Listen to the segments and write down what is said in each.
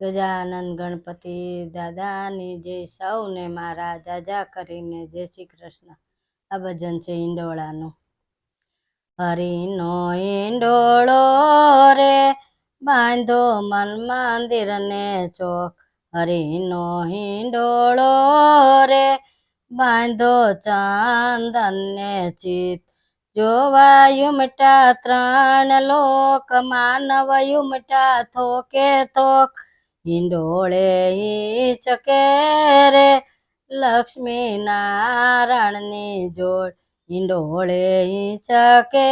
ગજાનંદ ગણપતિ દાદાની જય સૌને મારા જાજા કરીને જય શ્રી કૃષ્ણ. આ ભજન છે ઈંડોળાનું હરિનો ઈંડોળો રે બાંધો મન મંદિરને ચોક. હરિનો હિંડોળો રે બાંધો ચાંદનને ચિત. જોવા યુમટા ત્રણ લોક માનવ યુમટા થોકે થોક હિંડોળે હિંચકે રે લક્ષ્મી નારાયણની જોડ. હિંડોળે હિંચકે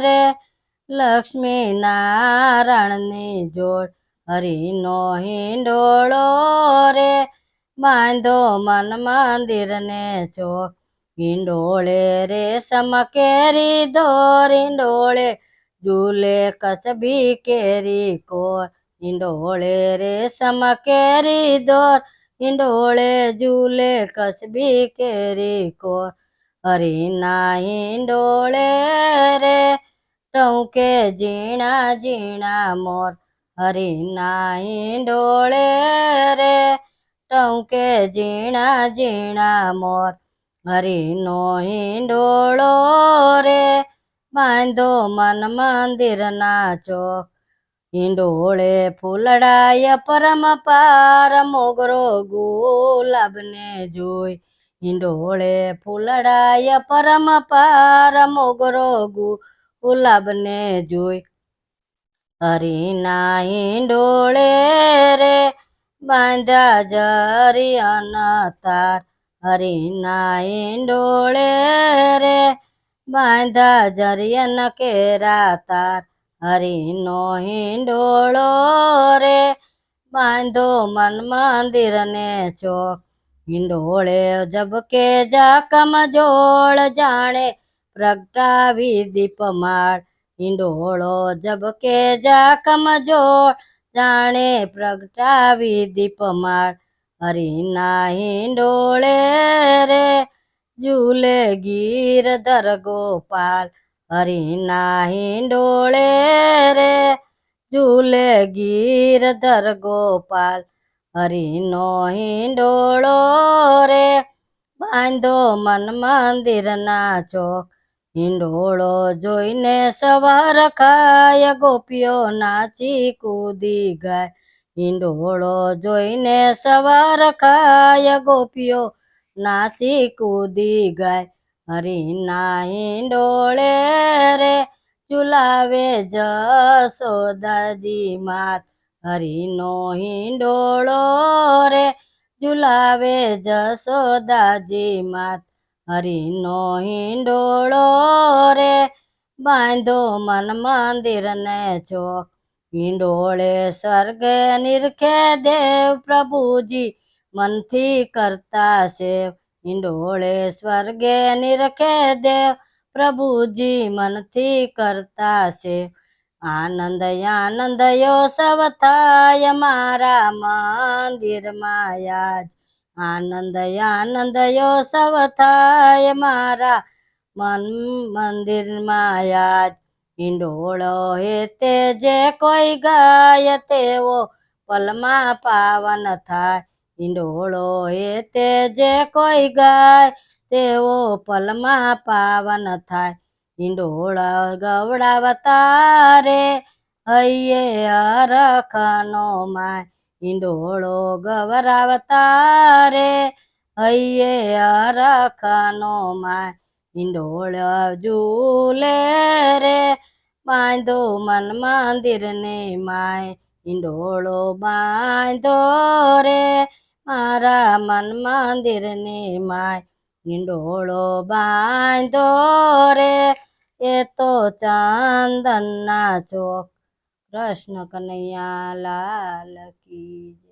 રે લક્ષ્મી નારાયણની જોડ. હરિનો હિંડોળો રે, બાંધો મન મંદિરને ચોક. હિંડોળે રે સમકેરી દોર હિંડોળે ઝૂલે કસબી કેરી કોર. હિંડોળે રે સમકેરી દોર, હિંડોળે ઝૂલે કસબી કેરી કોર. હરિના હિંડોળે રે ટૌકે ઝીણા ઝીણા મોર. હરિના હિંડોળે રે ટૌકે ઝીણા ઝીણા મોર. હરિનો હિંડોળો રે બાંધો મન મંદિરના ચોક. હિંડોળે ફૂલડાય પરમ પાર, મોગરો ગુલાબને જોઈ. હિંડોળે ફૂલડાય પરમ પાર, મોગરો ગુલાબને જોઈ. હરિના હિંડોળે રે બાંધ્યા જરિયન તાર હરિના હિંડોળે રે બાંધા જરિયન કેરા તાર હરિનો હિંડોળો રે, બાંધો મન મંદિરને ચોક હિંડોળે જબકે જાકમ જોળ જાણે, પ્રગટાવી દીપમાળ હિંડોળો જબકે જાકમ જોળ જાણે, પ્રગટાવી દીપમાળ હરિના હિંડોળે રે, ઝૂલે ગીરધર ગોપાલ હરિના હિંડોળે રે, ઝૂલે ગીરધર ગોપાલ. હરિનો હિંડોળો રે, બાંધો મન મંદિરના ચોક. હિંડોળો જોઈને સવાર ખાય, ગોપીઓ નાચી કૂદી ગાય. હિંડોળો જોઈને સવાર ખાય, ગોપીઓ નાચી કૂદી ગાય. હરિના ડોળે રે, ચુલાવે જસોદાજી માત હરિનો હિંડોળો રે ઝુલાવે જસોદાજી માત હરિનો હિંડોળો રે, બાંધો મન મંદિરને ચોક. હિંડોળે સ્વર્ગ નિરખે દેવ પ્રભુજી, મનથી કરતા સેવ. હિંડોળે સ્વર્ગે નિરખે દેવ, પ્રભુજી મનથી કરતા છે. આનંદ આનંદ યો સવ થાય મારા મંદિર માયાજ આનંદ આનંદ યો સવ થાય મારા મન મંદિર માયાજ હિંડોળો હે તે જે કોઈ ગાય, તેવો પલમાં પાવન થાય. હિંડોળો એ તે જે કોઈ ગાય, તેઓ પલમાં પાવન થાય. હિંડોળા ગવડાવતા રે, હૈયે અરખનો માય. હિંડોળો ગવરાવતા રે, હૈયે અરખનો માય. હિંડોળ ઝૂલે રે, બાંધો મન મંદિરને માય. હિંડોળો બાંધો રે મારા મન મંદિરને માય હિંડોળો બાંધો રે એ તો ચાંદનના ચોક, કૃષ્ણ કનૈયા લાલ કી.